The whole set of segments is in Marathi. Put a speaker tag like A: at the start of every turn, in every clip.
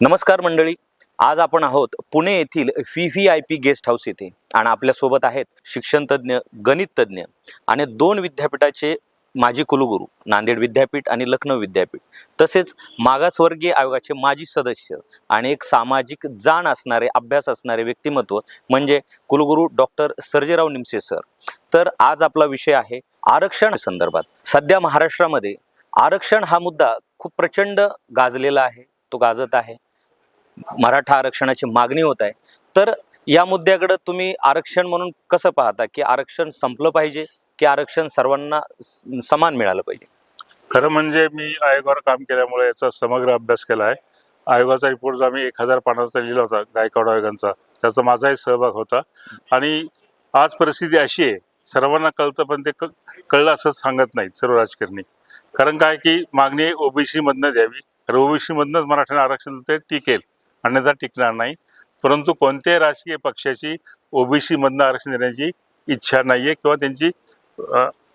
A: नमस्कार मंडळी. आज आपण आहोत पुणे येथील fee V I P guest house येथे आणि आपल्यासोबत आहेत शिक्षणतज्ज्ञ गणिततज्ज्ञ आणि दोन विद्यापीठाचे माजी कुलगुरू नांदेड विद्यापीठ आणि लखनौ विद्यापीठ. तसेच मागासवर्गीय आयोगाचे माजी सदस्य आणि एक सामाजिक जाण असणारे अभ्यास असणारे व्यक्तिमत्व म्हणजे कुलगुरू डॉक्टर सर्जेराव निमसे सर. तर आज आपला विषय आहे आरक्षण संदर्भात. सध्या महाराष्ट्रामध्ये आरक्षण हा मुद्दा खूप प्रचंड गाजलेला आहे तो गाजत आहे. मराठा आरक्षणाची मागणी होत आहे. तर या मुद्द्याकडे तुम्ही आरक्षण म्हणून कसं पाहता की आरक्षण संपलं पाहिजे की आरक्षण सर्वांना समान मिळालं पाहिजे?
B: खरं म्हणजे मी आयोगावर काम केल्यामुळे याचा समग्र अभ्यास केला आहे. आयोगाचा रिपोर्ट जो आम्ही एक हजार पानाचा लिहिला होता गायकवाड आयोगांचा त्याचा माझाही सहभाग होता. आणि आज परिस्थिती अशी आहे सर्वांना कळतं पण ते क- कळलं असं सांगत नाहीत सर्व राजकारणी. कारण काय की मागणी ओबीसीमधनं द्यावी तर ओबीसीमधनंच मराठ्यांना आरक्षण ते टिकेल अन्यथा टिकणार नाही. परंतु कोणत्याही राजकीय पक्षाची ओबीसीमधनं आरक्षण देण्याची इच्छा नाही आहे किंवा त्यांची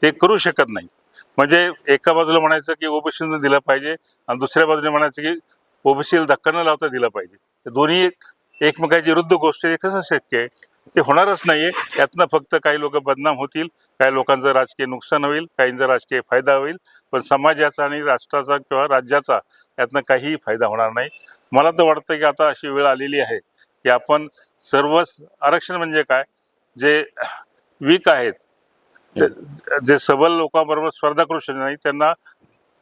B: ते करू शकत नाही. म्हणजे एका बाजूला म्हणायचं की ओबीसीनं दिलं पाहिजे आणि दुसऱ्या बाजूने म्हणायचं की ओबीसीला धक्का न लावता दिलं पाहिजे. दोन्ही एक एकमेकाची विरुद्ध गोष्ट आहे कसं शक्य आहे? ते होणारच नाहीये. यातनं फक्त काही लोक बदनाम होतील काही लोकांचं राजकीय नुकसान होईल काहींचा राजकीय फायदा होईल पण समाजाचा आणि राष्ट्राचा किंवा राज्याचा यातनं काहीही फायदा होणार नाही. मला तर वाटतं की आता अशी वेळ आलेली आहे की आपण सर्वच आरक्षण म्हणजे काय? जे वीक आहेत जे- सबल लोकांबरोबर स्पर्धा करू शकत नाही त्यांना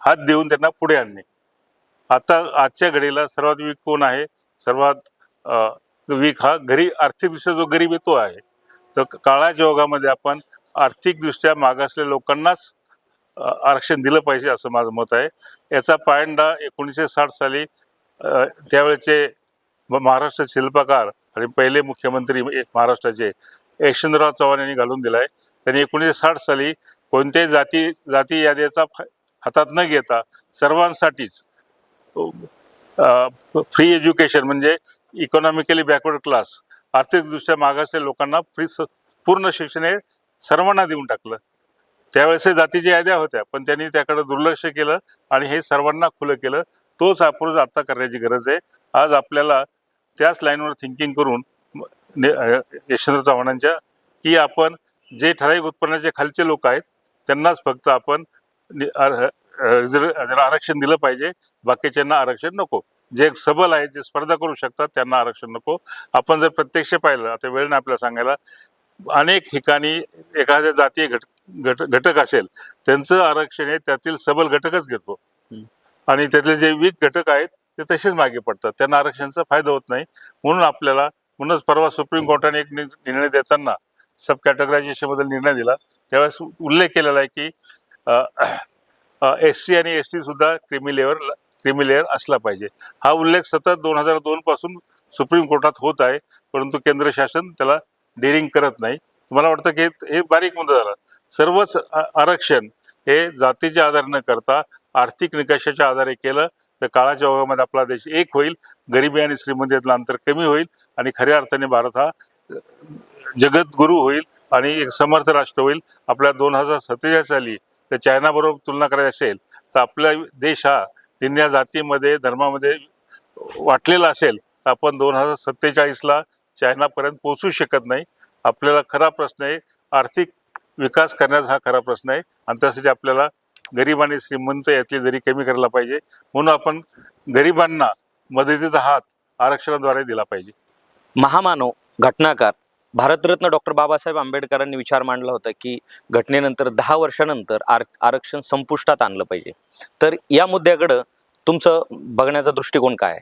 B: हात देऊन त्यांना पुढे आणणे. आता आजच्या घडीला सर्वात वीक कोण आहे? सर्वात वीक हा घरी आर्थिकदृष्ट्या जो गरीब येतो तो आहे. तर काळाच्या योगामध्ये आपण आर्थिकदृष्ट्या मागासलेल्या लोकांनाच आरक्षण दिलं पाहिजे असं माझं मत आहे. याचा पायंडा एकोणीसशे साठ साली त्यावेळेचे महाराष्ट्र शिल्पकार आणि पहिले मुख्यमंत्री महाराष्ट्राचे यशवंतराव चव्हाण यांनी घालून दिला आहे त्यांनी एकोणीसशे साठ साली कोणत्याही जाती जाती याद्याचा हातात न घेता सर्वांसाठीच फ्री एज्युकेशन म्हणजे इकॉनॉमिकली बॅकवर्ड क्लास आर्थिकदृष्ट्या मागासलेल्या लोकांना फ्री पूर्ण शिक्षण हे सर्वांना देऊन टाकलं. त्यावेळेस जातीच्या याद्या होत्या पण त्यांनी त्याकडे दुर्लक्ष केलं आणि हे सर्वांना खुलं केलं. तोच अप्रोच आता करण्याची गरज आहे. आज आपल्याला त्याच लाईनवर थिंकिंग करून म- यशवंत चव्हाणांच्या की आपण जे ठराविक उत्पन्नाचे खालचे लोक आहेत त्यांनाच फक्त आपण नि- आर- ज्याला आरक्षण दिलं पाहिजे बाकीच्यांना आरक्षण नको. जे सबल आहेत जे स्पर्धा करू शकतात त्यांना आरक्षण नको. आपण जर प्रत्यक्ष पाहिलं आता वेळ नाही आपल्याला सांगायला अनेक ठिकाणी एखाद्या जातीय घट घट घटक असेल त्यांचं आरक्षण हे त्यातील सबल घटकच घेतो. आणि त्यातले जे वीक घटक आहेत ते तसेच मागे पडतात. त्यांना आरक्षणाचा फायदा होत नाही. म्हणून आपल्याला म्हणूनच परवा सुप्रीम कोर्टाने एक नि- निर्णय देताना सब कॅटेगरायझेशनबद्दल निर्णय दिला. त्यावेळेस उल्लेख केलेला आहे की एस सी आणि एस टी सुद्धा क्रिमी लेअर क्रिमी लेअर असला पाहिजे. हा उल्लेख सतत दोन हजार दोन पासून सुप्रीम कोर्टात होत आहे परंतु केंद्र शासन त्याला डेअरिंग करत नाही. मला वाटतं की हे- बारीक मुद्दा झाला. सर्वच आरक्षण हे जातीच्या आधार न करता आर्थिक निकषाच्या आधारे केलं तर काळाच्या ओघामध्ये आपला देश एक होईल गरिबी आणि श्रीमंतीतलं अंतर कमी होईल आणि खऱ्या अर्थाने भारत हा जगद्गुरू होईल आणि एक समर्थ राष्ट्र होईल. आपल्या दोन हजार सत्तेचाळीस साली तर चायनाबरोबर तुलना करायची असेल तर आपला देश हा निन्या जातीमध्ये धर्मामध्ये वाटलेला असेल तर आपण दोन हजार सत्तेचाळीसला चायनापर्यंत पोहोचू शकत नाही. आपल्याला खरा प्रश्न आहे आर्थिक विकास करण्याचा हा खरा प्रश्न आहे आणि त्यासाठी आपल्याला गरीब आणि श्रीमंत यातली जरी कमी करायला पाहिजे म्हणून आपण गरिबांना मदतीचा हात आरक्षणाद्वारे दिला पाहिजे.
A: महामानव घटनाकार. भारतरत्न डॉक्टर बाबासाहेब आंबेडकरांनी विचार मांडला होता की घटनेनंतर दहा वर्षानंतर आर आरक्षण संपुष्टात आणलं पाहिजे. तर या मुद्द्याकडं तुमचं बघण्याचा दृष्टिकोन काय आहे?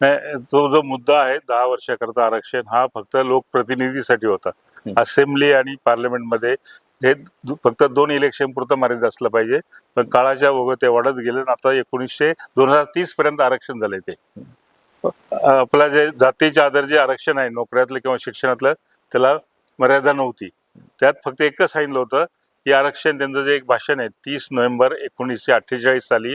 B: नाही तो जो मुद्दा आहे दहा वर्षाकरता आरक्षण हा फक्त लोकप्रतिनिधीसाठी होता. असेंब्ली आणि पार्लमेंटमध्ये हे फक्त दोन इलेक्शन पुरतं मर्यादित असलं पाहिजे. पण काळाच्या ओघ ते वाढत गेले आणि आता एकोणीसशे दोन हजार तीस पर्यंत आरक्षण झालंय ते. आपला जे जातीच्या आधार जे आरक्षण आहे नोकऱ्यातलं किंवा शिक्षणातलं त्याला मर्यादा नव्हती. त्यात फक्त एकच सांगितलं होतं की आरक्षण त्यांचं जे एक भाषण आहे तीस नोव्हेंबर एकोणीसशे अठ्ठेचाळीस साली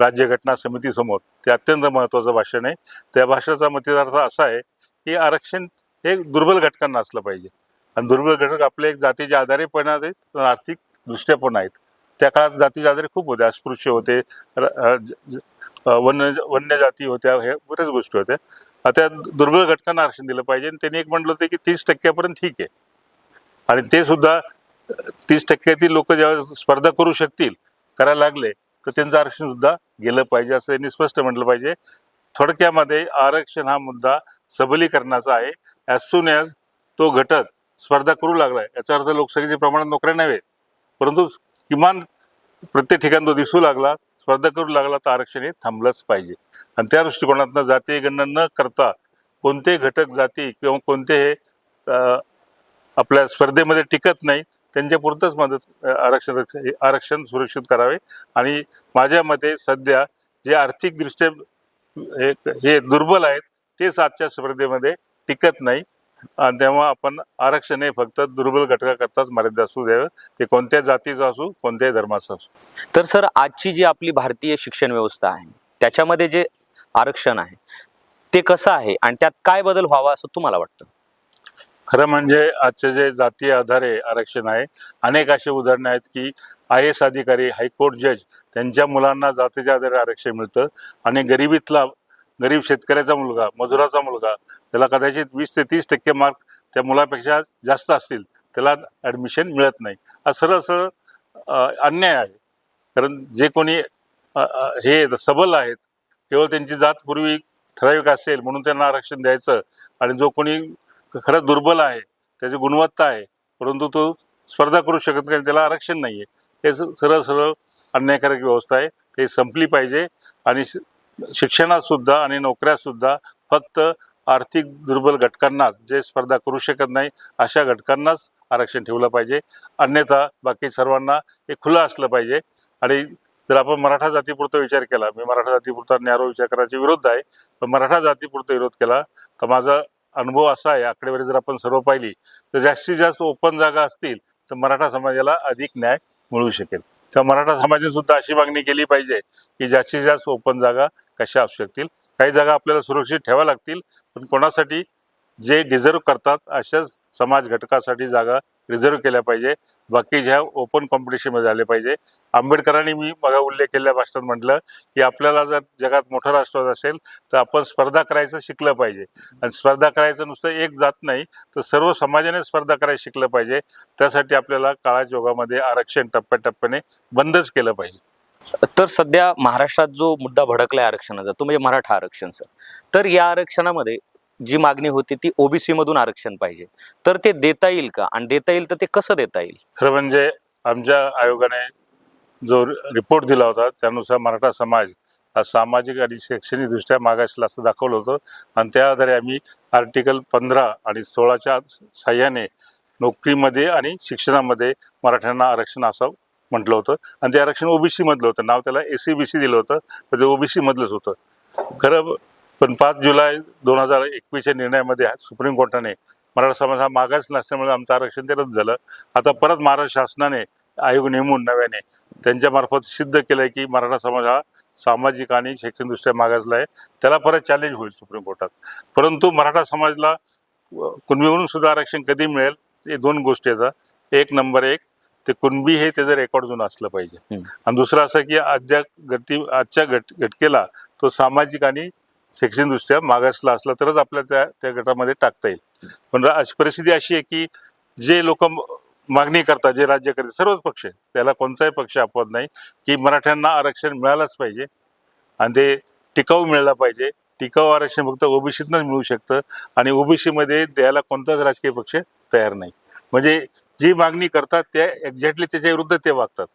B: राज्यघटना समितीसमोर ते अत्यंत महत्वाचं भाषण आहे. त्या भाषणाचा मतिदार्थ असा आहे की आरक्षण हे दुर्बल घटकांना असलं पाहिजे. आणि दुर्बल घटक आपले एक जातीच्या आधारे पण आहेत आर्थिक दृष्ट्या पण आहेत. त्या काळात जातीच्या आधारे खूप होते अस्पृश्य होते र- वन्य वन्य जाती होत्या हे बऱ्याच गोष्टी होत्या. आता दुर्बल घटकांना आरक्षण दिलं पाहिजे आणि त्यांनी एक म्हटलं होतं की तीस टक्क्यापर्यंत ठीक आहे. आणि ते सुद्धा तीस टक्क्यातील लोक जेव्हा स्पर्धा करू शकतील करायला लागले तर त्यांचं आरक्षण सुद्धा गेलं पाहिजे असं त्यांनी स्पष्ट म्हटलं पाहिजे. थोडक्यामध्ये आरक्षण हा मुद्दा सबलीकरणाचा आहे. ॲज सून ॲज तो घटक स्पर्धा करू लागलाय. याचा अर्थ लोकसंख्येच्या प्रमाणात नोकऱ्या नव्हे परंतु किमान प्रत्येक ठिकाणी तो दिसू लागला स्पर्धा करू लागला तर आरक्षण हे थांबलंच पाहिजे. आणि त्या दृष्टिकोनातनं जातीय गणना न करता कोणते घटक जाती किंवा कोणते हे आपल्या स्पर्धेमध्ये टिकत नाही त्यांच्यापुरतंच मदत आरक्षण आरक्षण सुरक्षित करावे. आणि माझ्या मते सध्या जे आर्थिकदृष्ट्या हे हे दुर्बल आहेत तेच आजच्या स्पर्धेमध्ये टिकत नाही. आणि तेव्हा आपण आरक्षण हे फक्त दुर्बल घटकाकरताच मर्यादित असू द्यावं. ते कोणत्या जातीचं असू कोणत्याही धर्माचं असू.
A: तर सर आजची जी आपली भारतीय शिक्षण व्यवस्था आहे त्याच्यामध्ये जे आरक्षण आहे ते कसं आहे आणि त्यात काय बदल व्हावा असं तुम्हाला वाटतं?
B: खरं म्हणजे आजचे जे जातीय आधारे आरक्षण आहे अनेक असे उदाहरणे आहेत की आय एस अधिकारी हायकोर्ट जज त्यांच्या मुलांना जातीच्या आधारे आरक्षण मिळतं. आणि गरिबीतला गरीब शेतकऱ्याचा मुलगा मजुराचा मुलगा त्याला कदाचित वीस ते तीस टक्के मार्क त्या मुलापेक्षा जास्त असतील त्याला ॲडमिशन मिळत नाही. हा सरळ सरळ अन्याय आहे. कारण जे कोणी हे सबल आहेत केवळ त्यांची जात पूर्वी ठराविक असेल म्हणून त्यांना आरक्षण द्यायचं आणि जो कोणी खरंच दुर्बल आहे त्याची गुणवत्ता आहे परंतु तो स्पर्धा करू शकत नाही त्याला आरक्षण नाही आहे हे सरळ सरळ अन्यायकारक व्यवस्था आहे. ते संपली पाहिजे आणि शिक्षणात सुद्धा आणि नोकऱ्यात सुद्धा फक्त आर्थिक दुर्बल घटकांनाच जे स्पर्धा करू शकत नाही अशा घटकांनाच आरक्षण ठेवलं पाहिजे. अन्यथा बाकी सर्वांना हे खुलं असलं पाहिजे. आणि जर आपण मराठा जातीपुरता विचार केला मी मराठा जातीपुरता न्यारो विचार करायच्या विरुद्ध आहे पण मराठा जातीपुरता विरोध केला तर माझा अनुभव असा आहे आकडेवारी जर आपण सर्व पाहिली तर जास्तीत जास्त ओपन जागा असतील तर मराठा समाजाला अधिक न्याय मिळू शकेल. तर मराठा समाजाने सुद्धा अशी मागणी केली पाहिजे की जास्तीत जास्त ओपन जागा कशा असू शकतील? काही जागा आपल्याला सुरक्षित ठेवा लागतील पण कोणासाठी? जे डिझर्व करतात अशाच समाज घटकासाठी जागा रिझर्व केल्या पाहिजे. बाकी ज्या ओपन कॉम्पिटिशनमध्ये झाले पाहिजे. आंबेडकरांनी मी बघा उल्लेख केलेल्या भाषणात म्हटलं की आपल्याला जर जगात मोठं राष्ट्रवाद असेल तर आपण स्पर्धा करायचं शिकलं पाहिजे. आणि स्पर्धा करायचं नुसतं एक जात नाही तर सर्व समाजाने स्पर्धा करायला शिकलं पाहिजे. त्यासाठी आपल्याला काळाच्या योगामध्ये आरक्षण टप्प्याटप्प्याने बंदच केलं पाहिजे.
A: तर सध्या महाराष्ट्रात जो मुद्दा भडकलाय आरक्षणाचा तो म्हणजे मराठा आरक्षण सर. तर या आरक्षणामध्ये जी मागणी होती ती ओबीसी मधून आरक्षण पाहिजे. तर ते देता येईल का? आणि देता येईल तर ते कसं देता येईल?
B: खरं म्हणजे आमच्या आयोगाने जो रिपोर्ट दिला होता त्यानुसार मराठा समाज हा सामाजिक आणि शैक्षणिक दृष्ट्या मागासला असं दाखवलं होतं. आणि त्या आधारे आम्ही आर्टिकल पंधरा आणि सोळाच्या साह्याने नोकरीमध्ये आणि शिक्षणामध्ये मराठ्यांना आरक्षण असं म्हटलं होतं. आणि ते आरक्षण ओबीसी मधलं होतं. नाव त्याला एसी बी सी दिलं होतं. पण ते ओबीसी मधलंच होतं. खरं पण पाच जुलै दोन हजार एकवीसच्या निर्णयामध्ये सुप्रीम कोर्टाने मराठा समाज हा मागास नसल्यामुळे आमचं आरक्षण ते रद्द झालं. आता परत महाराष्ट्र शासनाने आयोग नेमून नव्याने त्यांच्यामार्फत सिद्ध सिद्ध केलंय की मराठा समाज हा सामाजिक आणि शैक्षणिकदृष्ट्या मागासला आहे. त्याला परत चॅलेंज होईल सुप्रीम कोर्टात. परंतु मराठा समाजला कुणबीवरून सुद्धा आरक्षण कधी मिळेल? हे दोन गोष्टी येतात एक नंबर एक ते कुणबी हे त्याचं रेकॉर्ड जुनं असलं पाहिजे. आणि दुसरं असं की आजच्या गती आजच्या घट घटकेला तो सामाजिक आणि शैक्षणिकदृष्ट्या मागासला असला तरच आपल्या त्या त्या गटामध्ये टाकता येईल. पण परिस्थिती अशी आहे की जे लोक मागणी करतात जे राज्य करतात सर्वच पक्ष त्याला कोणताही पक्ष अपवाद नाही की मराठ्यांना आरक्षण मिळालंच पाहिजे आणि ते टिकाऊ मिळालं पाहिजे. टिकाऊ आरक्षण फक्त ओबीसीतनंच मिळू शकतं आणि ओबीसीमध्ये द्यायला कोणताच राजकीय पक्ष तयार नाही. म्हणजे जी मागणी करतात त्या एक्झॅक्टली त्याच्या विरुद्ध ते वागतात.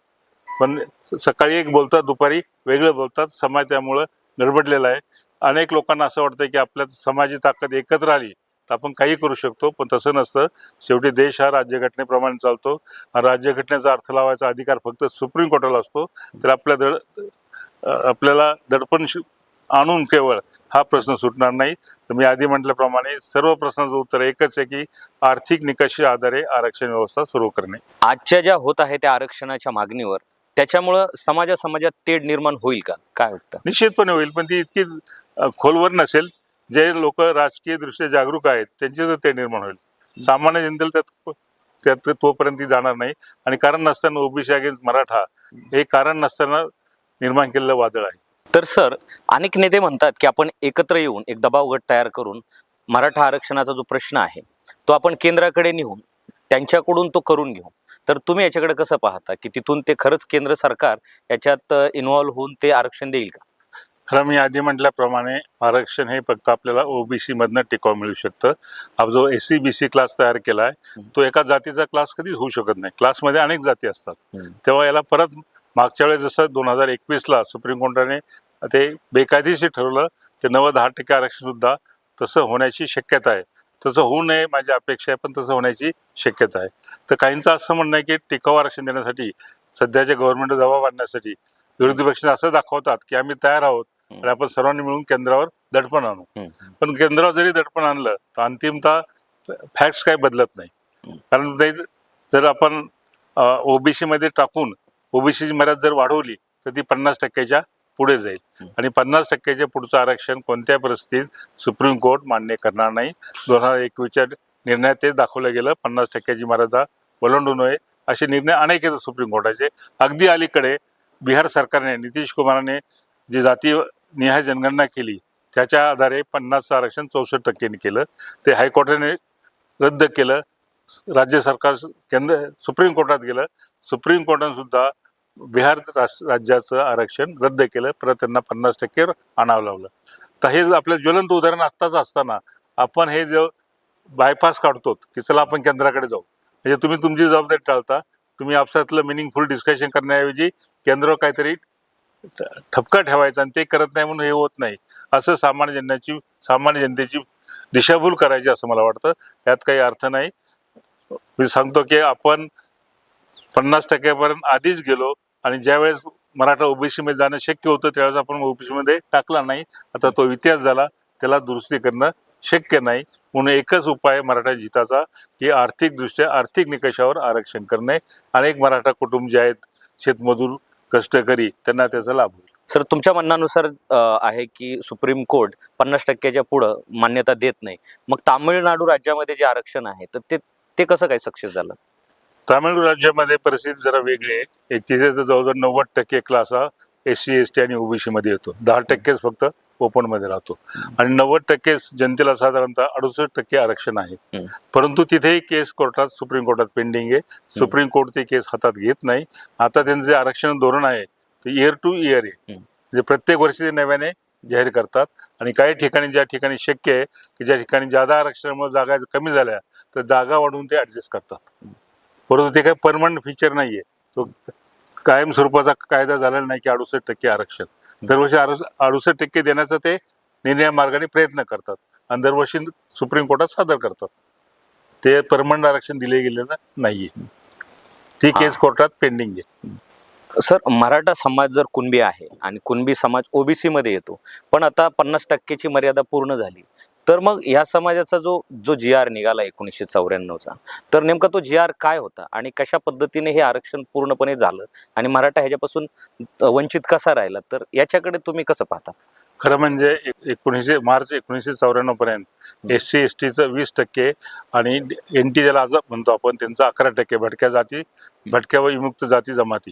B: पण स- सकाळी एक बोलतात दुपारी वेगळं बोलतात. समाज त्यामुळं गडबडलेला आहे. अनेक लोकांना असं वाटतं की आपल्या समाजी ताकद एकत्र आली तर आपण काही करू शकतो पण तसं नसतं. शेवटी देश हा राज्यघटनेप्रमाणे चालतो. राज्यघटनेचा अर्थ लावायचा अधिकार फक्त सुप्रीम कोर्टाला असतो. तर आपल्या दड आपल्याला दडपण आणून केवळ हा प्रश्न सुटणार नाही. तर मी आधी म्हटल्याप्रमाणे सर्व प्रश्नाचं उत्तर एकच आहे की आर्थिक निकषी आधारे आरक्षण व्यवस्था सुरू करणे.
A: आजच्या ज्या होत आहे त्या आरक्षणाच्या मागणीवर त्याच्यामुळं समाजा समाजात तेढ निर्माण होईल का? काय वाटतं?
B: निश्चितपणे होईल पण ती इतकी खोलवर नसेल. जे लोक राजकीय दृष्ट्या जागरूक आहेत त्यांचे तर ते निर्माण होईल. सामान्य जनतेला त्यात त्यात तोपर्यंत जाणार नाही. आणि कारण नसताना ओबीसी अगेन्स्ट मराठा हे कारण नसताना निर्माण केलेलं वादळ आहे.
A: तर सर अनेक नेते म्हणतात की आपण एकत्र येऊन एक दबाव गट तयार करून मराठा आरक्षणाचा जो प्रश्न आहे तो आपण केंद्राकडे नेऊन त्यांच्याकडून तो करून घेऊ. तर तुम्ही याच्याकडे कसं पाहता की तिथून ते खरंच केंद्र सरकार याच्यात इन्व्हॉल्व्ह होऊन ते आरक्षण देईल का?
B: खरं मी आधी म्हटल्याप्रमाणे आरक्षण हे फक्त आपल्याला ओबीसी मधनं टिकाव मिळू शकतं. हा जो S C B C class तयार केलाय तो एका जातीचा क्लास कधीच होऊ शकत नाही. क्लासमध्ये अनेक जाती असतात. तेव्हा याला परत मागच्या वेळेस जसं दोन हजार एकवीसला सुप्रीम कोर्टाने ते बेकायदेशीर ठरवलं ते नव्वद दहा टक्के आरक्षण सुद्धा तसं होण्याची शक्यता आहे. तसं होऊ नये माझी अपेक्षा आहे पण तसं होण्याची शक्यता आहे. तर काहींचं असं म्हणणं आहे की टिकाऊ आरक्षण देण्यासाठी सध्याच्या गव्हर्नमेंट दबाव आणण्यासाठी विरोधी पक्ष असं दाखवतात की आम्ही तयार आहोत आणि आपण सर्वांनी मिळून केंद्रावर दडपण आणू. पण केंद्रावर जरी दडपण आणलं तर अंतिमतः फॅक्ट्स काही बदलत नाही. कारण जर आपण ओबीसी मध्ये टाकून ओबीसीची मर्यादा जर वाढवली तर ती पन्नास टक्क्याच्या पुढे जाईल. आणि पन्नास टक्क्याच्या पुढचं आरक्षण कोणत्या परिस्थितीत सुप्रीम कोर्ट मान्य करणार नाही. दोन हजार एकवीसच्या निर्णयात तेच दाखवलं गेलं पन्नास टक्क्याची मर्यादा ओलांडू नये असे निर्णय अनेक आहेत सुप्रीम कोर्टाचे. अगदी अलीकडे बिहार सरकारने नितीश कुमाराने जी जाती निहाय जनगणना केली त्याच्या आधारे पन्नासचं आरक्षण चौसष्ट टक्क्यांनी केलं. ते हायकोर्टाने रद्द केलं. राज्य सरकार केंद्र सुप्रीम कोर्टात गेलं. सुप्रीम कोर्टानं सुद्धा बिहार रास- राज्याचं आरक्षण रद्द केलं. परत त्यांना पन्नास टक्केवर आणावं लावलं. तर हे आपलं ज्वलंत उदाहरण असताच असताना आपण हे जो बायपास काढतो की चला आपण केंद्राकडे जाऊ. म्हणजे तुम्ही तुमची जबाबदारी टाळता. तुम्ही आपसातलं मिनिंगफुल डिस्कशन करण्याऐवजी केंद्रावर काहीतरी ठपका ठेवायचा आणि ते करत नाही म्हणून हे होत नाही. असं सामान्य जनतेची सामान्य जनतेची दिशाभूल करायची असं मला वाटतं. यात काही अर्थ नाही. मी सांगतो की आपण पन्नास टक्क्यापर्यंत आधीच गेलो आणि ज्यावेळेस मराठा ओबीसी मध्ये जाणं शक्य होतं त्यावेळेस आपण ओबीसीमध्ये टाकला नाही. आता तो इतिहास झाला त्याला दुरुस्ती करणं शक्य नाही. म्हणून एकच उपाय मराठा जिताचा की आर्थिकदृष्ट्या आर्थिक निकषावर आरक्षण करणे. अनेक मराठा कुटुंब जे आहेत शेतमजूर कष्टकरी त्यांना त्याचा लाभ होईल.
A: सर तुमच्या म्हणण्यानुसार आहे की सुप्रीम कोर्ट पन्नास टक्क्याच्या पुढं मान्यता देत नाही. मग तामिळनाडू राज्यामध्ये जे आरक्षण आहे तर ते ते कसं काय सक्सेस झालं?
B: तामिळनाडू राज्यामध्ये परिस्थिती जरा वेगळी आहे. एक तिथे तर जवळजवळ नव्वद टक्के क्लास हा एस सी एस टी आणि ओबीसी मध्ये येतो. दहा टक्केच फक्त ओपनमध्ये राहतो. आणि नव्वद टक्के जनतेला साधारणतः अडुसष्ट टक्के आरक्षण आहे. परंतु तिथेही केस कोर्टात सुप्रीम कोर्टात पेंडिंग आहे. सुप्रीम कोर्ट ते केस हातात घेत नाही. आता त्यांचं जे आरक्षण धोरण आहे ते इयर टू इयर आहे. म्हणजे प्रत्येक वर्षी ते नव्याने जाहीर करतात. आणि काही ठिकाणी ज्या ठिकाणी शक्य आहे की ज्या ठिकाणी जादा आरक्षणामुळे जागा कमी झाल्या तर जागा वाढवून ते ऍडजस्ट करतात. परंतु ते काही परमनंट फीचर नाहीये. तो कायम स्वरूपाचा कायदा झालेला नाही की अडुसष्ट टक्के आरक्षण. दरवर्षी अडुसष्ट टक्के देण्याचा ते निर्णय मार्गाने प्रयत्न करतात आणि दरवर्षी सुप्रीम कोर्टात सादर करतात. ते परमनंट आरक्षण दिले गेलेलं नाहीये. ती केस कोर्टात पेंडिंग आहे.
A: सर मराठा समाज जर कुणबी आहे आणि कुणबी समाज ओबीसी मध्ये येतो पण आता पन्नास टक्क्याची मर्यादा पूर्ण झाली तर मग या समाजाचा जो जो जी आर निघाला एकोणीसशे चौऱ्याण्णवचा तर नेमका तो जी आर काय होता आणि कशा पद्धतीने हे आरक्षण पूर्णपणे झालं आणि मराठा ह्याच्यापासून वंचित कसा राहिला? तर याच्याकडे तुम्ही कसं पाहता?
B: खरं म्हणजे एकोणीसशे मार्च एकोणीसशे चौऱ्याण्णव पर्यंत एस सी एस टीचं वीस टक्के आणि एन टी ज्याला आज म्हणतो आपण त्यांचं अकरा टक्के भटक्या जाती भटक्या व विमुक्त जाती जमाती.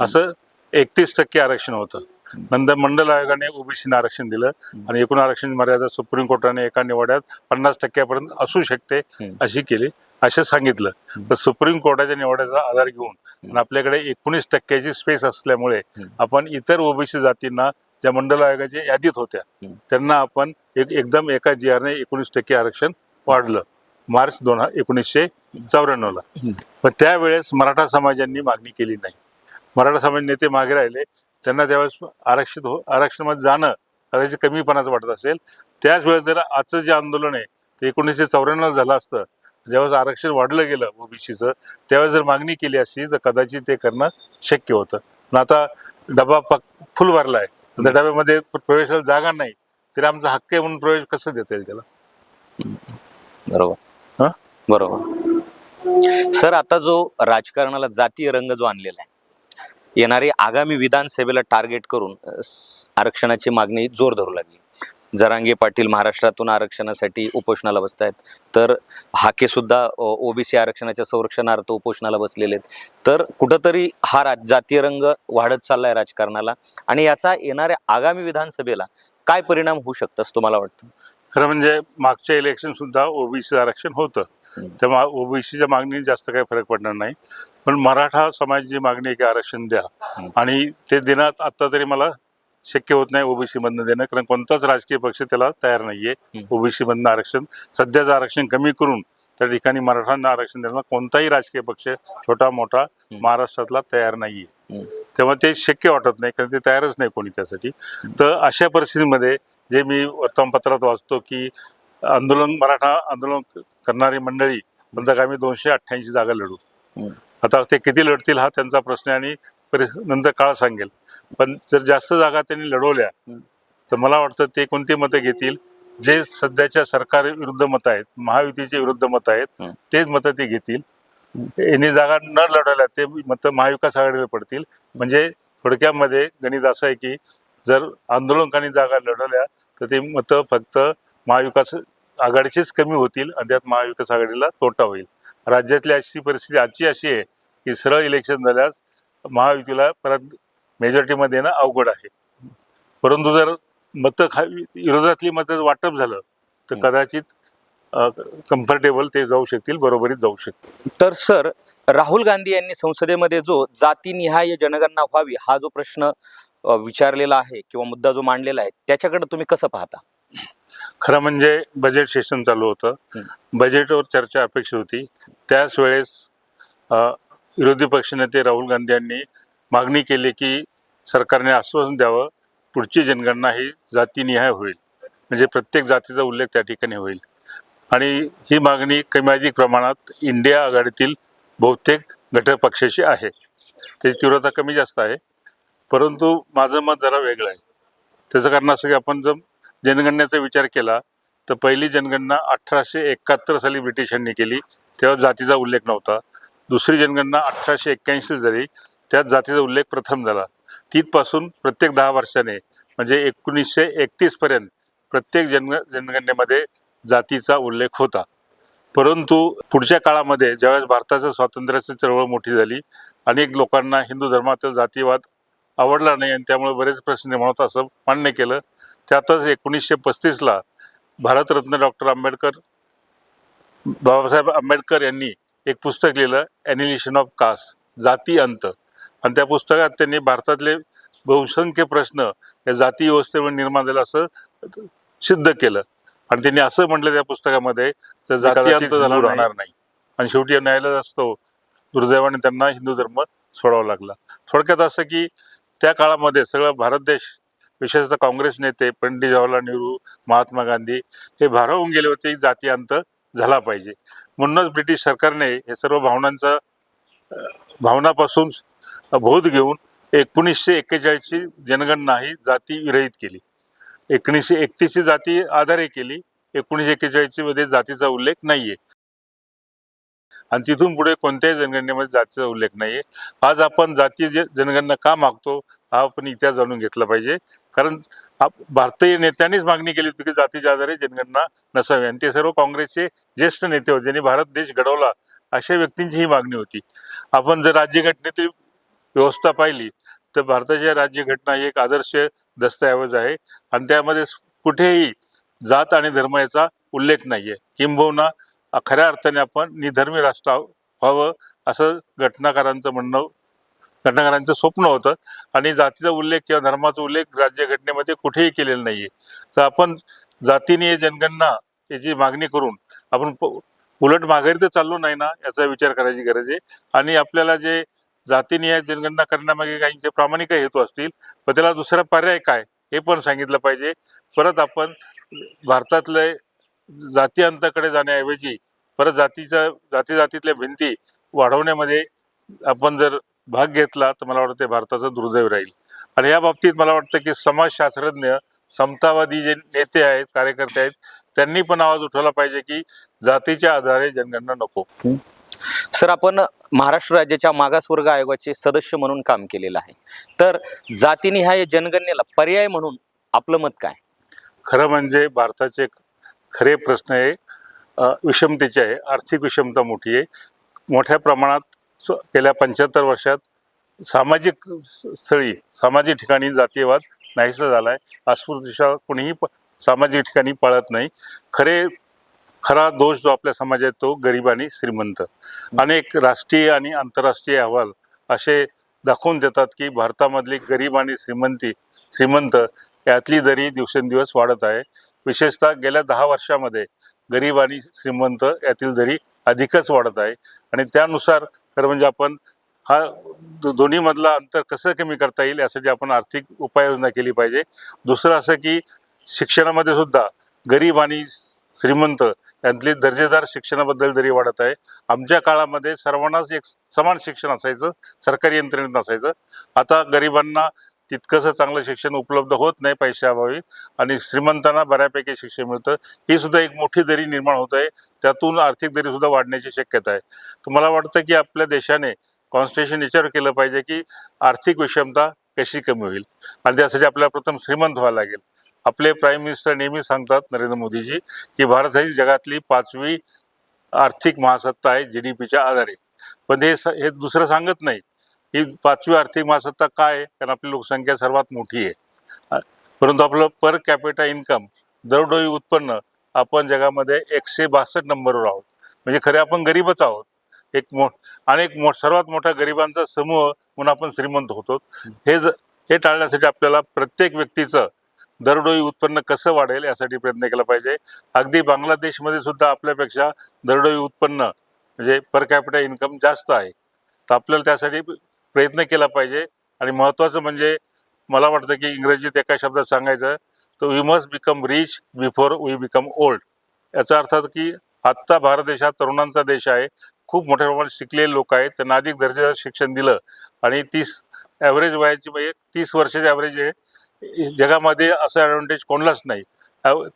B: असं एकतीस टक्के आरक्षण होतं. नंतर मंडल आयोगाने ओबीसीनं आरक्षण दिलं आणि एकूण आरक्षण मर्यादा सुप्रीम कोर्टाने एका निवड्यात पन्नास टक्क्यापर्यंत असू शकते. अशी केली असं सांगितलं तर सुप्रीम कोर्टाच्या निवड्याचा आधार घेऊन आणि आपल्याकडे एकोणीस टक्क्याची स्पेस असल्यामुळे. आपण इतर ओबीसी जातींना ज्या मंडल आयोगाच्या यादीत होत्या. त्यांना आपण एक एकदम एका जी आरने एकोणीस टक्के आरक्षण वाढलं मार्च दोन एकोणीसशे चौऱ्याण्णवला. पण त्यावेळेस मराठा समाजांनी मागणी केली नाही मराठा समाज नेते मागे राहिले त्यांना त्यावेळेस आरक्षित हो आरक्षणामध्ये जाणं कदाचित कमीपणाचं वाटत असेल त्याच वेळेस जर आजचं जे आंदोलन आहे ते एकोणीसशे चौऱ्याण्णव झालं असतं ज्यावेळेस आरक्षण वाढलं गेलं ओबीसीचं त्यावेळेस जर मागणी केली असती तर कदाचित ते करणं शक्य होतं. पण आता डबा पक फुल भरला आहे त्या डब्यामध्ये प्रवेशाला जागा नाही. तरी आमचा हक्क आहे म्हणून प्रवेश कसं देता येईल त्याला?
A: बरोबर.
B: हा?
A: बरोबर. सर आता जो राजकारणाला जातीय रंग जो आणलेला आहे येणारी आगामी विधानसभेला टार्गेट करून आरक्षणाची मागणी जोर धरू लागली. जरांगे पाटील महाराष्ट्रातून आरक्षणासाठी उपोषणाला बसत आहेत तर हाके सुद्धा ओबीसी आरक्षणाच्या संरक्षणार्थ उपोषणाला बसलेले आहेत. तर कुठंतरी हा राज जातीय रंग वाढत चाललाय राजकारणाला. आणि याचा येणाऱ्या आगामी विधानसभेला काय परिणाम होऊ शकतं असं तुम्हाला वाटतं?
B: खरं म्हणजे मागच्या इलेक्शन सुद्धा ओबीसी आरक्षण होतं. तेव्हा ओबीसीच्या मागणी जास्त काही फरक पडणार नाही पण मराठा समाजाची मागणी आहे की आरक्षण द्या. आणि ते देण्यात आता तरी मला शक्य होत नाही ओबीसी मधनं देणं कारण कोणताच राजकीय पक्ष त्याला तयार नाहीये. ओबीसी मधनं आरक्षण सध्याचं आरक्षण कमी करून त्या ठिकाणी मराठ्यांना आरक्षण देण्याला कोणताही राजकीय पक्ष छोटा मोठा महाराष्ट्रातला तयार नाहीये. तेव्हा ते शक्य वाटत नाही कारण ते तयारच नाही कोणी त्यासाठी तर अशा परिस्थितीमध्ये जे मी वर्तमानपत्रात वाचतो की आंदोलन मराठा आंदोलन करणारी मंडळी म्हणतात आम्ही दोनशे अठ्ठ्याऐंशी जागा लढू. आता ते किती लढतील हा त्यांचा प्रश्न आणि नंतर काळ सांगेल पण जर जास्त जागा त्यांनी लढवल्या. तर मला वाटतं ते कोणती मतं घेतील जे सध्याच्या सरकार विरुद्ध मत आहेत महायुतीचे विरुद्ध मत आहेत. तेच मतं ते घेतील यांनी जागा न लढवल्या ते मतं महाविकास आघाडीवर पडतील म्हणजे थोडक्यामध्ये गणित असं आहे की जर आंदोलकांनी जागा लढवल्या तर ते मतं फक्त महाविकास आघाडीचीच कमी होतील आणि त्यात महाविकास आघाडीला तोटा होईल. राज्यातली अशी परिस्थिती आजची अशी आहे की सरळ इलेक्शन झाल्यास महायुतीला परत मेजॉरिटीमध्ये येणं अवघड आहे. परंतु जर मतं खा विरोधातली मतं वाटप झालं तर. कदाचित कम्फर्टेबल ते जाऊ शकतील बरोबरीत जाऊ शकतील.
A: तर सर राहुल गांधी यांनी संसदेमध्ये जो जातीनिहाय जनगणना व्हावी हा जो प्रश्न विचारलेला आहे किंवा मुद्दा जो मांडलेला आहे त्याच्याकडे तुम्ही कसं पाहता?
B: खरं म्हणजे बजेट सेशन चालू होतं. बजेटवर चर्चा अपेक्षित होती. त्याच वेळेस विरोधी पक्षनेते राहुल गांधी यांनी मागणी केली की सरकारने आश्वासन द्यावं पुढची जनगणना ही जातीनिहाय होईल. म्हणजे प्रत्येक जातीचा उल्लेख त्या ठिकाणी होईल. आणि ही मागणी कमी अधिक प्रमाणात इंडिया आघाडीतील बहुतेक घटक पक्षाची आहे. त्याची तीव्रता कमी जास्त आहे. परंतु माझं मत जरा वेगळं आहे. त्याचं कारण असं की आपण जर जनगणनेचा विचार केला तर पहिली जनगणना अठराशे एकाहत्तर साली ब्रिटिशांनी केली तेव्हा जातीचा उल्लेख नव्हता. दुसरी जनगणना अठराशे एक्क्याऐंशी झाली त्यात जातीचा उल्लेख प्रथम झाला. तिथपासून प्रत्येक दहा वर्षाने म्हणजे एकोणीसशे एकतीसपर्यंत प्रत्येक जन जनगणनेमध्ये जातीचा उल्लेख होता. परंतु पुढच्या काळामध्ये ज्यावेळेस भारताचं स्वातंत्र्याची चळवळ मोठी झाली अनेक लोकांना हिंदू धर्मातील जातीवाद आवडला नाही आणि त्यामुळे बरेच प्रश्न निर्माण होता असं मान्य केलं. त्यातच एकोणीसशे पस्तीसला भारतरत्न डॉक्टर आंबेडकर बाबासाहेब आंबेडकर यांनी एक पुस्तक लिहिलं ॲनिलिशन ऑफ कास्ट जाती अंत. आणि त्या पुस्तकात त्यांनी भारतातले बहुसंख्य प्रश्न या जाती व्यवस्थेमुळे निर्माण झाले असं सिद्ध केलं. आणि त्यांनी असं म्हटलं त्या पुस्तकामध्ये तर जाती अंत झाला राहणार नाही. आणि शेवटी न्यायालय असतो दुर्दैवाने त्यांना हिंदू धर्म सोडावा लागला. थोडक्यात असं की त्या काळामध्ये सगळं भारत देश विशेषतः काँग्रेस नेते पंडित जवाहरलाल नेहरू महात्मा गांधी हे भारावून गेले होते. जाती अंत झाला पाहिजे. म्हणूनच ब्रिटिश सरकारने हे सर्व भावनांचा भावनापासून बोध घेऊन एकोणीसशे एक्केचाळीसची जनगणना ही जाती विरहित केली. एकोणीसशे एकतीसची जाती आधारे केली. एकोणीसशे एक्केचाळीसमध्ये जातीचा उल्लेख नाही आहे आणि तिथून पुढे कोणत्याही जनगणनेमध्ये जातीचा उल्लेख नाहीये. आज आपण जाती जनगणना का मागतो हा आपण इतिहास जाणून घेतला पाहिजे. कारण आप- भारतीय नेत्यांनीच मागणी केली होती की जातीच्या आधारे जनगणना नसावी. आणि ते सर्व काँग्रेसचे ज्येष्ठ नेते होते ज्यांनी भारत देश घडवला अशा व्यक्तींची ही मागणी होती. आपण जर राज्यघटनेतील व्यवस्था पाहिली तर भारताच्या राज्यघटना ही एक आदर्श दस्तऐवज आहे. आणि त्यामध्ये कुठेही जात आणि धर्म याचा उल्लेख नाही आहे किंबहुना खऱ्या अर्थाने आपण निधर्मी राष्ट्र व्हावं असं घटनाकारांचं म्हणणं घटनाकारांचं स्वप्न होतं. आणि जातीचा उल्लेख किंवा धर्माचा उल्लेख राज्यघटनेमध्ये कुठेही केलेला नाही आहे तर आपण जातीने जनगणना याची मागणी करून आपण प- उलट माघारी तर चाललो नाही ना याचा विचार करायची गरज आहे. आणि आपल्याला जे जातीनिहाय जनगणना करण्यामागे काहींचे प्रामाणिक हेतू असतील पण त्याला दुसरा पर्याय काय हे पण सांगितलं पाहिजे. परत आपण भारतातले जाती अंताकडे जाण्याऐवजी परत जातीच्या जाती जातीतल्या भिंती वाढवण्यामध्ये आपण जर भाग घेतला तर मला वाटतं ते भारताचं दुर्दैव राहील. आणि या बाबतीत मला वाटतं की समाजशास्त्रज्ञ समतावादी जे नेते आहेत कार्यकर्ते आहेत त्यांनी पण आवाज उठवला पाहिजे की जातीच्या आधारे जनगणना नको.
A: सर आपण महाराष्ट्र राज्याच्या मागासवर्ग आयोगाचे सदस्य म्हणून काम केलेलं आहे. तर जातीनिहाय जनगणनेला पर्याय म्हणून आपलं मत काय?
B: खरं म्हणजे भारताचे खरे प्रश्न हे विषमतेचे आहे आर्थिक विषमता मोठी आहे. मोठ्या प्रमाणात स- गेल्या पंच्याहत्तर वर्षात सामाजिक स्थळी सामाजिक ठिकाणी जातीयवाद नाहीसा झाला आहे अस्पृश्यता कोणीही प- सामाजिक ठिकाणी पाळत नाही. खरे खरा दोष जो आपल्या समाजात तो गरीब आणि श्रीमंत. अनेक राष्ट्रीय आणि आंतरराष्ट्रीय अहवाल असे दाखवून देतात की भारतामधली गरीब आणि श्रीमंती श्रीमंत यातली दरी दिवसेंदिवस वाढत आहे. विशेषतः गेल्या दहा वर्षामध्ये गरीब आणि श्रीमंत यातील दरी अधिकच वाढत आहे. आणि त्यानुसार खरं म्हणजे आपण हा दो- दोन्हीमधला अंतर कसं कमी करता येईल यासाठी आपण आर्थिक उपाययोजना केली पाहिजे. दुसरं असं की शिक्षणामध्ये सुद्धा गरीब आणि श्रीमंत यांतली दर्जेदार शिक्षणाबद्दल जरी वाढत आहे. आमच्या काळामध्ये सर्वांनाच एक समान शिक्षण असायचं सरकारी यंत्रणेत नसायचं. आता गरिबांना तितकंसं चांगलं शिक्षण उपलब्ध होत नाही पैशाअभावी आणि श्रीमंतांना बऱ्यापैकी शिक्षण मिळतं. ही सुद्धा एक मोठी दरी निर्माण होत आहे. त्यातून आर्थिक दरी सुद्धा वाढण्याची शक्यता आहे. तर मला वाटतं की आपल्या देशाने कॉन्स्टिट्युशन याच्यावर केलं पाहिजे की आर्थिक विषमता कशी कमी होईल? आणि त्यासाठी आपल्याला प्रथम श्रीमंत व्हावं लागेल. आपले प्राईम मिनिस्टर नेहमी सांगतात नरेंद्र मोदीजी की भारत ही जगातली पाचवी आर्थिक महासत्ता आहे जी डी पीच्या आधारे. पण हे स- हे दुसरं सांगत नाही. ही पाचवी आर्थिक महासत्ता काय आहे? कारण आपली लोकसंख्या सर्वात मोठी आहे. परंतु आपलं पर कॅपिटा इन्कम दरडोई उत्पन्न आपण जगामध्ये एकशे बासष्ट नंबरवर आहोत. म्हणजे खरे आपण गरीबच आहोत. एक मो अनेक मो सर्वात मोठा गरिबांचा समूह म्हणून आपण श्रीमंत होतो. हे ज हे टाळण्यासाठी आपल्याला प्रत्येक व्यक्तीचं दरडोई उत्पन्न कसं वाढेल यासाठी प्रयत्न केला पाहिजे. अगदी बांगलादेशमध्ये सुद्धा आपल्यापेक्षा दरडोई उत्पन्न म्हणजे पर कॅपिटा इन्कम जास्त आहे. तर आपल्याला त्यासाठी प्रयत्न केला पाहिजे. आणि महत्त्वाचं म्हणजे मला वाटतं की इंग्रजीत एका शब्दात सांगायचं तर we must become rich before we become old. याचा अर्थ की आत्ता भारत देश हा तरुणांचा देश आहे. खूप मोठ्या प्रमाणात शिकलेले लोक आहेत. त्यांना अधिक दर्जाचं शिक्षण दिलं. आणि तीस ॲव्हरेज वयाची म्हणजे तीस वर्षाची ॲव्हरेज आहे. जगामध्ये असं ॲडव्हान्टेज कोणालाच नाही.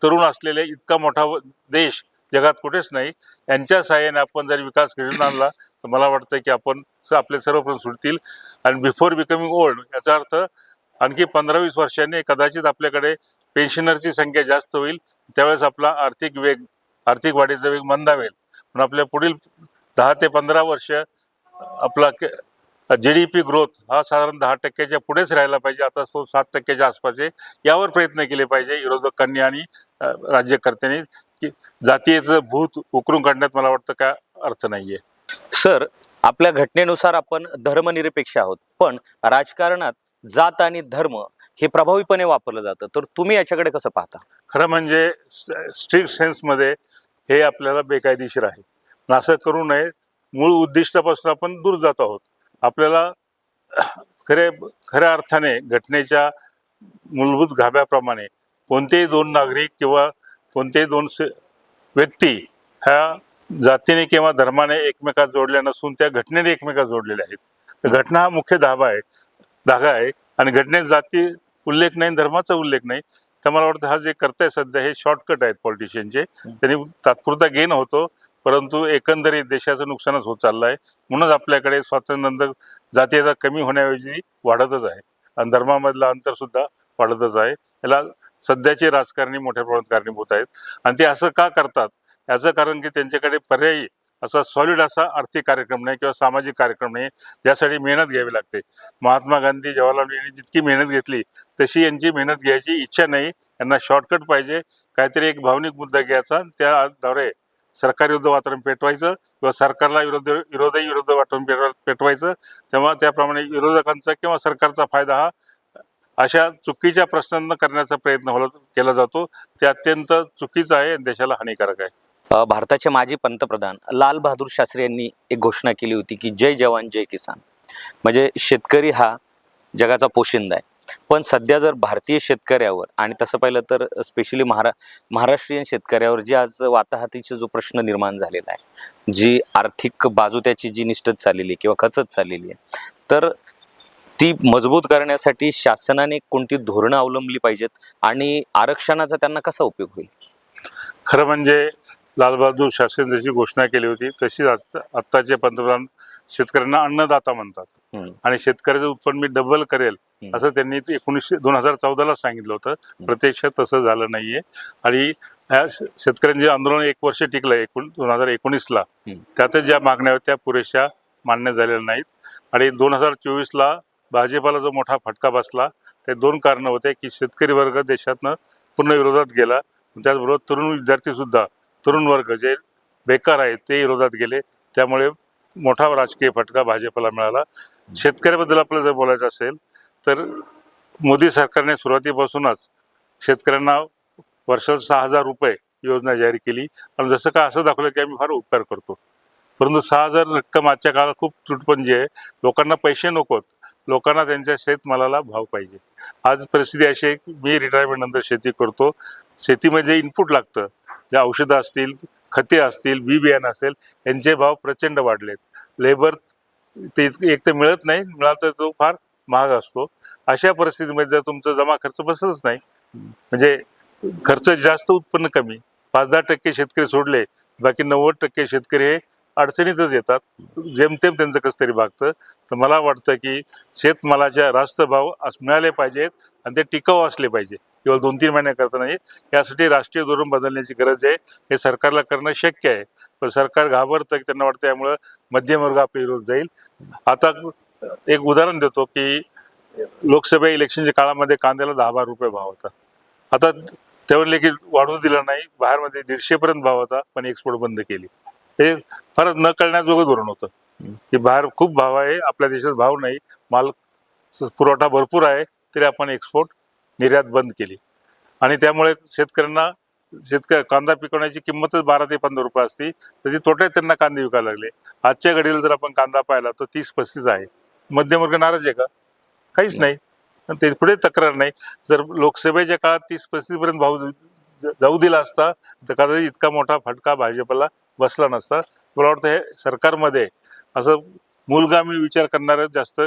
B: तरुण असलेले इतका मोठा देश जगात कुठेच नाही. यांच्या सहाय्याने आपण जर विकास घडून आणला तर मला वाटतं की आपण आपले सर्व प्रश्न सुटतील आणि बिफोर बिकमिंग ओल्ड याचा अर्थ आणखी पंधरा वीस वर्षांनी कदाचित आपल्याकडे पेन्शनरची संख्या जास्त होईल. त्यावेळेस आपला आर्थिक वेग आर्थिक वाढीचा वेग मंदावेल पण आपल्या पुढील दहा ते पंधरा वर्ष आपला जी डी पी ग्रोथ हा साधारण दहा टक्क्याच्या पुढेच राहायला पाहिजे. आता तो सात टक्क्याच्या आसपास आहे. यावर प्रयत्न केले पाहिजे. विरोधकांनी आणि राज्यकर्त्यांनी. की जातीयचं भूत उकरून काढण्यात मला वाटतं काय अर्थ नाहीये.
A: सर आपल्या घटनेनुसार आपण धर्मनिरपेक्ष आहोत पण राजकारणात जात आणि धर्म हे प्रभावीपणे वापरलं जातं. तर तुम्ही याच्याकडे कसं पाहता?
B: खरं म्हणजे स्ट्रिक्ट सेन्समध्ये हे आपल्याला बेकायदेशीर आहे. असं करू नये. मूळ उद्दिष्टापासून आपण दूर जात आहोत. आपल्याला खरे खऱ्या अर्थाने घटनेच्या मूलभूत गाभ्याप्रमाणे कोणतेही दोन नागरिक किंवा कोणतेही दोन व्यक्ती ह्या जातीने किंवा धर्माने एकमेकात जोडल्या नसून त्या घटनेने एकमेकात जोडलेल्या आहेत. घटना हा मुख्य धाबा आहे धागा आहे आणि घटनेत जाती उल्लेख नाही धर्माचा उल्लेख नाही. तर मला वाटतं हा जे करताय सध्या हे शॉर्टकट आहेत पॉलिटिशियनचे त्यांनी तात्पुरता गेन होतो परंतु एकंदरीत देशाचं नुकसानच होत चाललं आहे म्हणूनच आपल्याकडे स्वातंत्र्यानंतर जातीयता कमी होण्याऐवजी वाढतच आहे. आणि धर्मामधलं अंतरसुद्धा वाढतच आहे. याला सध्याचे राजकारणी मोठ्या प्रमाणात कारणीभूत आहेत. आणि ते असं का करतात? याचं कारण की त्यांच्याकडे पर्यायी असा सॉलिड असा आर्थिक कार्यक्रम नाही किंवा सामाजिक कार्यक्रम नाही यासाठी मेहनत घ्यावी लागते. महात्मा गांधी जवाहरलाल नेहरू यांनी जितकी मेहनत घेतली तशी यांची मेहनत घ्यायची इच्छा नाही. यांना शॉर्टकट पाहिजे. काहीतरी एक भावनिक मुद्दा घ्यायचा त्याद्वारे सरकारी विरुद्ध वातावरण पेटवायचं किंवा सरकारला विरोध विरोधही विरुद्ध वातावरण पेटवायचं. तेव्हा त्याप्रमाणे विरोधकांचा किंवा सरकारचा फायदा हा अशा चुकीच्या प्रश्नांना करण्याचा प्रयत्न केला जातो. ते अत्यंत चुकीचं आहे आणि देशाला हानिकारक आहे.
A: भारताचे माजी पंतप्रधान लाल बहादूर शास्त्री यांनी एक घोषणा केली होती की जय जवान जय किसान. म्हणजे शेतकरी हा जगाचा पोशिंदा आहे. पण सध्या जर भारतीय शेतकऱ्यावर आणि तसं पाहिलं तर स्पेशली महारा महाराष्ट्रीयन शेतकऱ्यावर जे आज वाताहतीचा जो प्रश्न निर्माण झालेला आहे जी आर्थिक बाजू त्याची जी निष्ठत चाललेली आहे किंवा खचत चाललेली आहे तर ती मजबूत करण्यासाठी शासनाने कोणती धोरणं अवलंबली पाहिजेत आणि आरक्षणाचा त्यांना कसा उपयोग होईल
B: खरं म्हणजे लालबहादूर शास्त्रींनी जशी घोषणा केली होती तशीच आज- आत्ताचे पंतप्रधान शेतकऱ्यांना अन्नदाता म्हणतात. आणि शेतकऱ्याचं उत्पन्न मी डबल करेल. असं त्यांनी एकोणीसशे दोन हजार चौदाला सांगितलं होतं प्रत्यक्षात तसं झालं नाहीये आणि शेतकऱ्यांचे आंदोलन एक वर्ष टिकलं एकूण दोन हजार एकोणीसला. त्यातच ज्या मागण्या होत्या त्या पुरेशा मान्य झालेल्या नाहीत आणि दोन हजार चोवीसला भाजपाला जो मोठा फटका बसला ते दोन कारणं होते की शेतकरी वर्ग देशातनं पूर्ण विरोधात गेला. त्याचबरोबर तरुण विद्यार्थीसुद्धा तरुण वर्ग जे बेकार आहेत ते विरोधात गेले. त्यामुळे मोठा राजकीय फटका भाजपला मिळाला. शेतकऱ्याबद्दल आपल्याला जर बोलायचं असेल तर मोदी सरकारने सुरुवातीपासूनच शेतकऱ्यांना वर्षाला सहा हजार रुपये योजना जाहीर केली. आणि जसं का असं दाखवलं की आम्ही फार उपकार करतो. परंतु सहा हजार रक्कम आजच्या काळात खूप तुटपंजी आहे. लोकांना पैसे नकोत. लोकांना त्यांच्या शेतमालाला भाव पाहिजे. आज परिस्थिती अशी आहे की मी रिटायरमेंट नंतर शेती करतो. शेतीमध्ये इनपुट लागतं जे औषधं असतील खते असतील बी बियाणं असेल यांचे भाव प्रचंड वाढलेत. लेबर ते एक तर मिळत नाही मिळाला तर तो फार महाग असतो. अशा परिस्थितीमध्ये जर तुमचा जमा खर्च बसतच नाही म्हणजे खर्च जास्त उत्पन्न कमी पाच दहा टक्के शेतकरी सोडले बाकी नव्वद टक्के शेतकरी हे अडचणीतच येतात. जेमतेम त्यांचं कसं तरी भागतं. तर मला वाटतं की शेतमालाच्या रास्त भाव अस- मिळाले पाहिजेत आणि ते टिकाऊ असले पाहिजे. केवळ दोन तीन महिन्याकरता नाही. यासाठी राष्ट्रीय धोरण बदलण्याची गरज आहे. हे सरकारला करणं शक्य आहे. पण सरकार घाबरतं की त्यांना वाटतं त्यामुळं मध्यम वर्ग रोज जाईल. आता एक उदाहरण देतो की लोकसभा इलेक्शनच्या काळामध्ये कांद्याला दहा बारा रुपये भाव होता. आता ते लेखी वाढू वाढवून दिला नाही. बाहेरमध्ये दीडशेपर्यंत भाव होता पण एक्सपोर्ट बंद केली. हे फार न कळण्याजोगं धोरण होतं. की बाहेर खूप भाव आहे आपल्या देशात भाव नाही माल पुरवठा भरपूर आहे तरी आपण एक्सपोर्ट निर्यात बंद केली. आणि त्यामुळे शेतकऱ्यांना शेतकरी कांदा पिकवण्याची किंमतच बारा ते पंधरा रुपये असते त्याची तोट्यात त्यांना कांदे विकायला लागले. आजच्या घडीला जर आपण कांदा पाहिला तर तीस पस्तीस आहे. मध्यमवर्ग नाराज आहे का? काहीच नाही. आणि ते पुढे तक्रार नाही. जर लोकसभेच्या काळात तीस पस्तीस पर्यंत भाव जाऊ दिला असता तर कदाचित इतका मोठा फटका भाजपला बसला नसता. मला वाटतं हे सरकारमध्ये असं मुलगामी विचार करणारं जास्त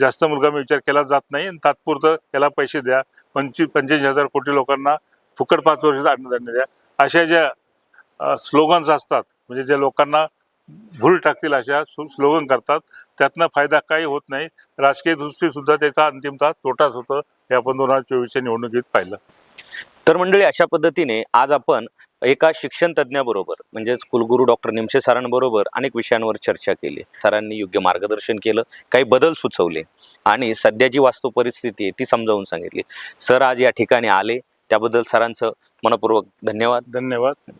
B: जास्त मुलगामी विचार केला जात नाही आणि तात्पुरतं याला पैसे द्या. पंचवीस पंचेचाळीस हजार कोटी लोकांना फुकट पाच वर्ष अन्नधान्य द्या. अशा ज्या स्लोगन्स असतात म्हणजे ज्या लोकांना भूल टाकतील अशा स्लोगन करतात त्यातनं फायदा काही होत नाही. राजकीय दृष्टी सुद्धा त्याचा अंतिमतः तोटाच होतं. हे आपण दोन हजार चोवीसच्या निवडणुकीत पाहिलं.
A: तर मंडळी अशा पद्धतीने आज आपण एका शिक्षण तज्ज्ञाबरोबर म्हणजेच कुलगुरू डॉक्टर निमशे सरांबरोबर अनेक विषयांवर चर्चा केली. सरांनी योग्य मार्गदर्शन केलं काही बदल सुचवले आणि सध्या जी वास्तव परिस्थिती आहे ती समजावून सांगितली. सर आज या ठिकाणी आले त्याबद्दल सरांचं मनपूर्वक धन्यवाद.
B: धन्यवाद.